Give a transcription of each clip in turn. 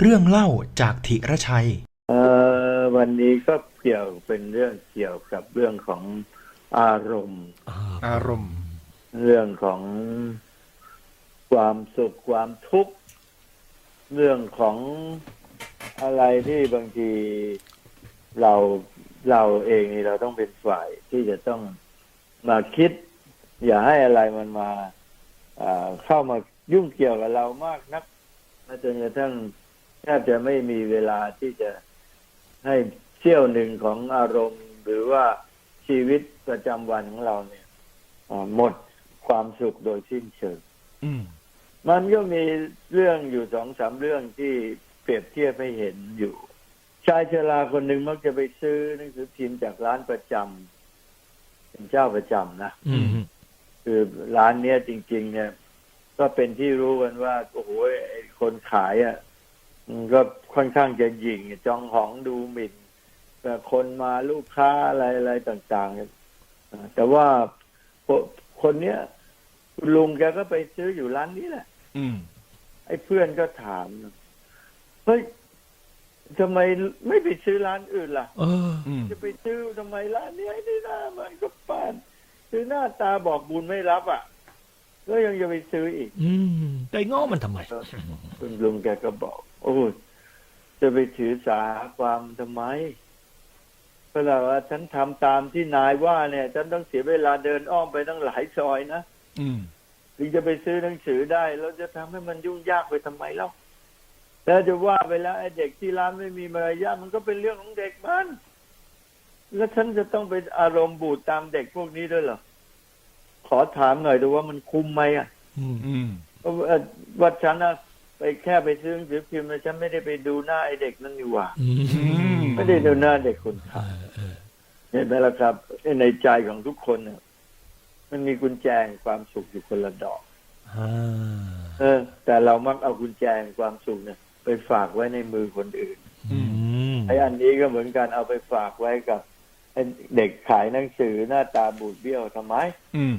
เรื่องเล่าจากธิรชัย เอ่อวันนี้ก็เกี่ยวเป็นเรื่องเกี่ยวกับเรื่องของอารมณ์ อารมณ์ เรื่องของความสุขความทุกข์ เรื่องของอะไรที่บางทีเราเราเองนี่เราต้องเป็นฝ่ายที่จะต้องมาคิด อย่าให้อะไรมันมาอ่าเข้ามายุ่งเกี่ยวกับเรามากนักจนกระทั่ง แทบจะไม่มีเวลาที่จะให้เที่ยวหนึ่งของอารมณ์ หรือว่าชีวิตประจำวันของเราเนี่ยอ่าหมดความสุขโดยสิ้นเชิงอืมมันก็มีเรื่องอยู่สองสามเรื่องที่เปรียบเทียบให้เห็นอยู่ ชายชราคนหนึ่งมักจะไปซื้อหนังสือพิมพ์จากร้านประจำเป็นเจ้าประจำนะอืมคือร้านเนี้ยจริง ๆ เนี่ย ก็เป็นที่รู้กันว่า โอ้โหไอ้คนขายอะมัน ก็ค่อนข้างจะหยิ่งจองหองดูหมิ่นแต่คนมาลูกค้าอะไรอะไรต่างๆเนี่ยแต่ว่าคนคนเนี้ยคุณลุงแกก็ไปซื้ออยู่ร้านนี้แหละ อืม ไอ้เพื่อนก็ถามเฮ้ยทำไมไม่ไปซื้อร้านอื่นล่ะเอออืมจะไปซื้อทำไมร้านนี้ไอ้นี่หน้ามันก็ปานคือหน้าตาบอกบุญไม่รับอะก็ยังจะไปซื้ออีก อืมไปง้อมันทำไมคุณลุงแกก็บอก โอ้ยจะไปถือสาความทำไมเพราะว่าฉันทำตามที่นายว่าเนี่ย ฉันต้องเสียเวลาเดินอ้อมไปตั้งหลายซอยนะอืมถึงจะไปซื้อหนังสือได้แล้วจะทำให้มันยุ่งยากไปทำไมเล่าแล้วจะว่าไปแล้วไอ้เด็กที่ร้านไม่มีมารยาทมันก็เป็นเรื่องของเด็กมันแล้วฉันจะต้องไปอารมณ์บูดตามเด็กพวกนี้ด้วยเหรอ ขอถามหน่อยดูว่ามันคุ้มไหมอะ อืมอืมเพราะว่าว่าฉันนะ ไปแค่ไปซื้อหนังสือพิมพ์นะฉันไม่ได้ไปดูหน้าไอ้เด็กนั่นนี่หว่าอืมไม่ได้ดูหน้าเด็กคนเอขายอเออเห็นไหมล่ะครับ ในใจของทุกคนเนี่ยมันมีกุญแจแห่งความสุขอยู่คนละดอกอ่าเออ แต่เรามักเอากุญแจแห่งความสุขเนี่ย ไปฝากไว้ในมือคนอื่นอืมไอ้อันนี้ก็เหมือนกันเอาไปฝากไว้กับไอ้เด็กขายหนังสือหน้าตาบูดเบี้ยวทำไม อืม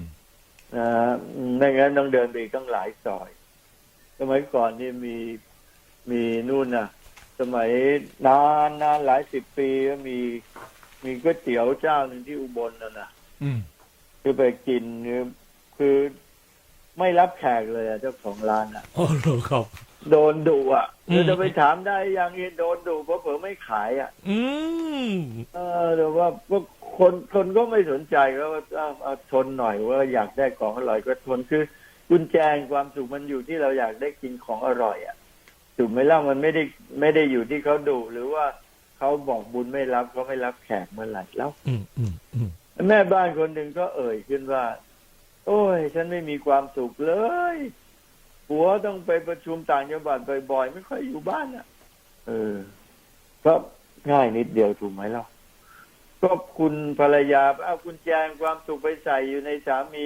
นะฮะไม่งั้นต้องเดินไปอีกตั้งหลายซอย สมัยก่อนนี่มีมีนู่นน่ะสมัยนานนานหลายสิบปีก็มี มีก๋วยเตี๋ยวเจ้าหนึ่งที่อุบลน่ะนะอืมคือไปกินคือคือไม่รับแขกเลยอะเจ้าของร้านอะโอ้โหครับ โดนดุอะอืมคือจะไปถามได้ยังเห็นโดนดุเพราะเผลอไม่ขายอะอืม เออแต่ว่าพวกคนคนก็ไม่สนใจก็ว่าเอาเอาทนหน่อยว่าอยากได้ของอร่อยก็ทนคือ กุญแจแห่งความสุขมันอยู่ที่เราอยากได้กินของอร่อยอะถูกไหมล่ะมันไม่ได้ไม่ได้อยู่ที่เขาดุหรือว่าเขาบอกบุญไม่รับเขาไม่รับแขกเมื่อไหร่แล้วอืมอืมอืมแม่บ้านคนหนึ่งก็เอ่ยขึ้นว่า โอ้ย ฉันไม่มีความสุขเลยผัวต้องไปประชุมต่างจังหวัดบ่อยๆไม่ค่อยอยู่บ้านอะ เออก็ง่ายนิดเดียวถูกไหมล่ะก็คุณภรรยาเอากุญแจความสุขไปใส่อยู่ในสามี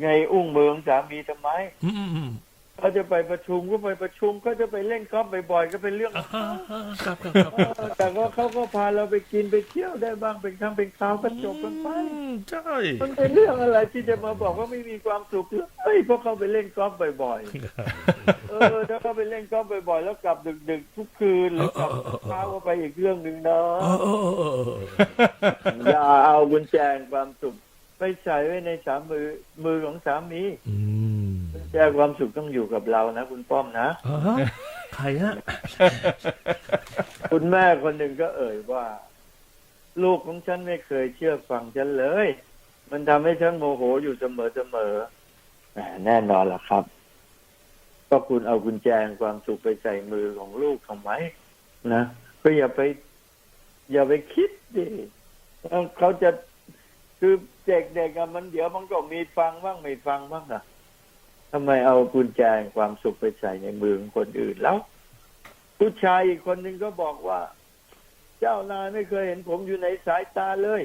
ไงอุ้งมือของสามีทำไมอืมอืมอืมเขาจะไปประชุมก็ไปประชุมเขาจะไปเล่นกอล์ฟบ่อยๆก็เป็นเรื่องของอ่าเขาอ่าครับครับครับเออแต่ก็เขาก็พาเราไปกินไปเที่ยวได้บ้างเป็นครั้งเป็นคราวก็จบกันไป อืมใช่มันเป็นเรื่องอะไรที่จะมาบอกว่าไม่มีความสุขเฮ้ยเพราะเขาไปเล่นกอล์ฟบ่อยๆ เออถ้าเขาไปเล่นกอล์ฟบ่อยๆ แล้วกลับดึกๆทุกคืนหรือกลับเช้าก็ไปอีกเรื่องหนึ่งนะเออเออเออเออเอออย่าเอากุญแจแห่งความสุข ไปใส่ไว้ในสามมือมือของสามีอืมกุญแจความสุขต้องอยู่กับเรานะคุณป้อมนะอ่าใครฮะคุณแม่คนหนึ่งก็เอ่ยว่า ลูกของฉันไม่เคยเชื่อฟังฉันเลย มันทำให้ฉันโมโหอยู่เสมอเสมอๆแหมแน่นอนล่ะครับ ก็คุณเอากุญแจแห่งความสุขไปใส่มือของลูกทำไมนะก็อย่าไป อย่าไปคิดดิว่าเขาจะคือ เด็กๆอะมันเดี๋ยวมันก็มีฟังบ้างไม่ฟังบ้างอะทำไมเอากุญแจแห่งความสุขไปใส่ในมือของคนอื่นแล้ว ผู้ชายอีกคนหนึ่งก็บอกว่า เจ้านายไม่เคยเห็นผมอยู่ในสายตาเลย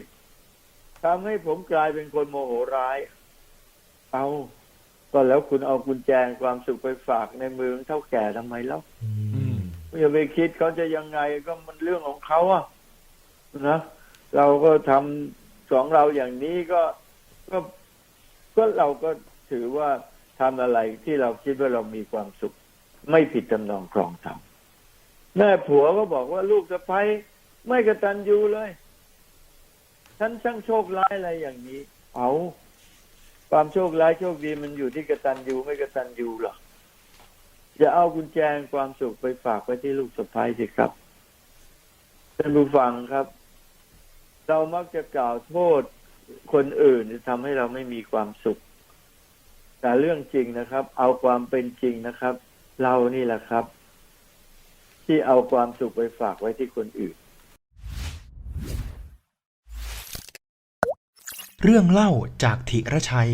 ทำให้ผมกลายเป็นคนโมโหร้าย เอาก็แล้วคุณเอากุญแจแห่งความสุขไปฝากในมือของเท่าแก่ทำไมแล้วอืมอย่าไปคิดเขาจะยังไงก็มันเรื่องของเขาอะนะเราก็ทำ ของเราอย่างนี้ก็ก็ก็เราก็ถือว่าทำอะไรที่เราคิดว่าเรามีความสุข ไม่ผิดจำนองครองธรรมแม่ผัวก็บอกว่าลูกสะใภ้ไม่กระตันยูเลยฉันช่างโชคร้ายอะไรอย่างนี้ เอาความโชคร้ายโชคดีมันอยู่ที่กระตันยูไม่กระตันยูหรอกอย่าเอากุญแจงความสุขไปฝากไว้ที่ลูกสะใภ้สิครับท่านผู้ฟังครับ เรามักจะกล่าวโทษคนอื่นที่ทำให้เราไม่มีความสุข แต่เรื่องจริงนะครับ เอาความเป็นจริงนะครับ เรานี่แหละครับ ที่เอาความสุขไปฝากไว้ที่คนอื่น เรื่องเล่าจากธิรชัย